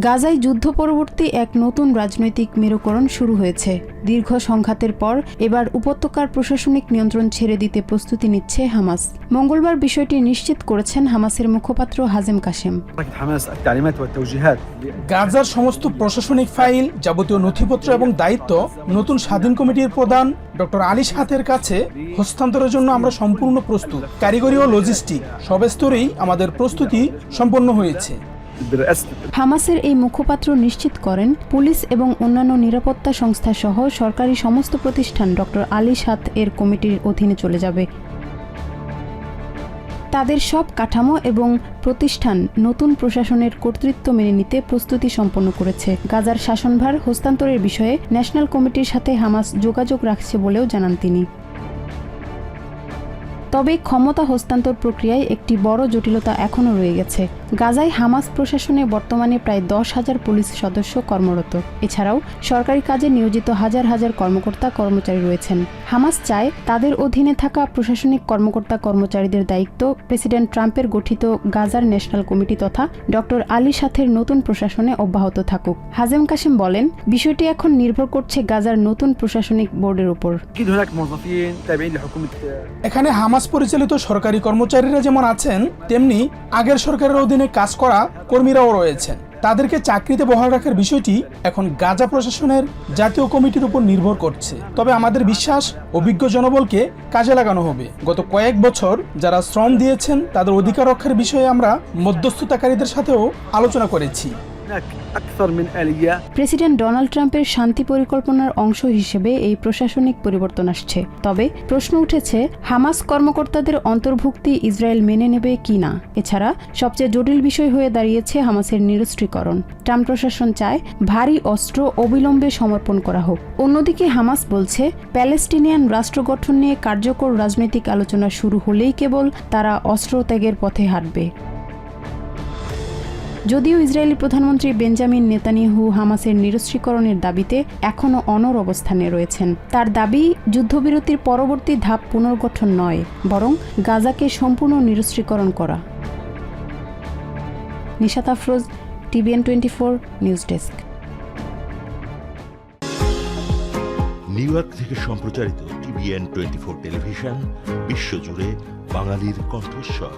গাজায় যুদ্ধ পরবর্তী এক নতুন রাজনৈতিক মেরুকরণ শুরু হয়েছে। দীর্ঘ সংঘাতের পর এবার উপত্যকার প্রশাসনিক নিয়ন্ত্রণ ছেড়ে দিতে প্রস্তুতি নিচ্ছে হামাস। মঙ্গলবার বিষয়টি নিশ্চিত করেছেন হামাসের মুখপাত্র হাজেম কাশেম। গাজার সমস্ত প্রশাসনিক ফাইল যাবতীয় নথিপত্র এবং দায়িত্ব নতুন স্বাধীন কমিটির প্রধান ডক্টর আলী সাথের কাছে হস্তান্তরের জন্য আমরা সম্পূর্ণ প্রস্তুত। কারিগরি ও লজিস্টিক সব স্তরেই আমাদের প্রস্তুতি সম্পন্ন হয়েছে। হামাসের এই মুখপাত্র নিশ্চিত করেন, পুলিশ এবং অন্যান্য নিরাপত্তা সংস্থা সহ সরকারি সমস্ত প্রতিষ্ঠান ডক্টর আলী সাত এর কমিটির অধীনে চলে যাবে। তাদের সব কাঠামো এবং প্রতিষ্ঠান নতুন প্রশাসনের কর্তৃত্ব মেনে নিতে প্রস্তুতি সম্পন্ন করেছে। গাজার শাসনভার হস্তান্তরের বিষয়ে ন্যাশনাল কমিটির সাথে হামাস যোগাযোগ রাখছে বলেও জানান তিনি। তবে ক্ষমতা হস্তান্তর প্রক্রিয়ায় একটি বড় জটিলতা এখনও রয়ে গেছে। গাজায় হামাস প্রশাসনে বর্তমানে প্রায় দশ হাজার পুলিশ সদস্য কর্মরত। এছাড়াও সরকারি কাজে নিয়োজিত হাজার হাজার কর্মকর্তা কর্মচারী রয়েছেন। হামাস চায় তাদের অধীনে থাকা প্রশাসনিক কর্মকর্তা কর্মচারীদের দায়িত্ব প্রেসিডেন্ট ট্রাম্পের গঠিত গাজার ন্যাশনাল কমিটি তথা ডক্টর আলী সাথের নতুন প্রশাসনে অব্যাহত থাকুক। হাজেম কাসেম বলেন বিষয়টি এখন নির্ভর করছে গাজার নতুন প্রশাসনিক বোর্ডের উপর। এখানে হামাস পরিচালিত সরকারি কর্মচারীরা যেমন আছেন, তেমনি আগের সরকারের অধীনে কাজ করা কর্মীরাও রয়েছেন। তাদেরকে চাকরিতে বহাল রাখার বিষয়টি এখন গাজা প্রশাসনের জাতীয় কমিটির উপর নির্ভর করছে। তবে আমাদের বিশ্বাস, অভিজ্ঞ জনবলকে কাজে লাগানো হবে। গত কয়েক বছর যারা শ্রম দিয়েছেন, তাদের অধিকার রক্ষার বিষয়ে আমরা মধ্যস্থতাকারীদের সাথেও আলোচনা করেছি। প্রেসিডেন্ট ডোনাল্ড ট্রাম্পের শান্তি পরিকল্পনার অংশ হিসেবে এই প্রশাসনিক পরিবর্তন আসছে। তবে প্রশ্ন উঠেছে, হামাস কর্মকর্তাদের অন্তর্ভুক্তি ইসরায়েল মেনে নেবে কি না? এছাড়া সবচেয়ে জটিল বিষয় হয়ে দাঁড়িয়েছে হামাসের নিরস্ত্রীকরণ। ট্রাম্প প্রশাসন চায় ভারী অস্ত্র অবিলম্বে সমর্পণ করা হোক। অন্যদিকে হামাস বলছে, প্যালেস্টিনিয়ান রাষ্ট্র গঠন নিয়ে কার্যকর রাজনৈতিক আলোচনা শুরু হলেই কেবল তারা অস্ত্র ত্যাগের পথে হাঁটবে। যদিও ইসরায়েলি প্রধানমন্ত্রী বেঞ্জামিন নেতানিয়াহু হামাসের নিরস্ত্রীকরণের দাবিতে এখনও অনর অবস্থানে রয়েছেন। তার দাবি, যুদ্ধবিরতির পরবর্তী ধাপ পুনর্গঠন নয়, বরং গাজাকে সম্পূর্ণ নিরস্ত্রীকরণ করা। Nishat Afroz, TVN twenty four news desk. New York থেকে সম্প্রচারিত টিভিএন টোয়েন্টি ফোর টেলিভিশন, বিশ্বজুড়ে বাঙালির কণ্ঠস্বর।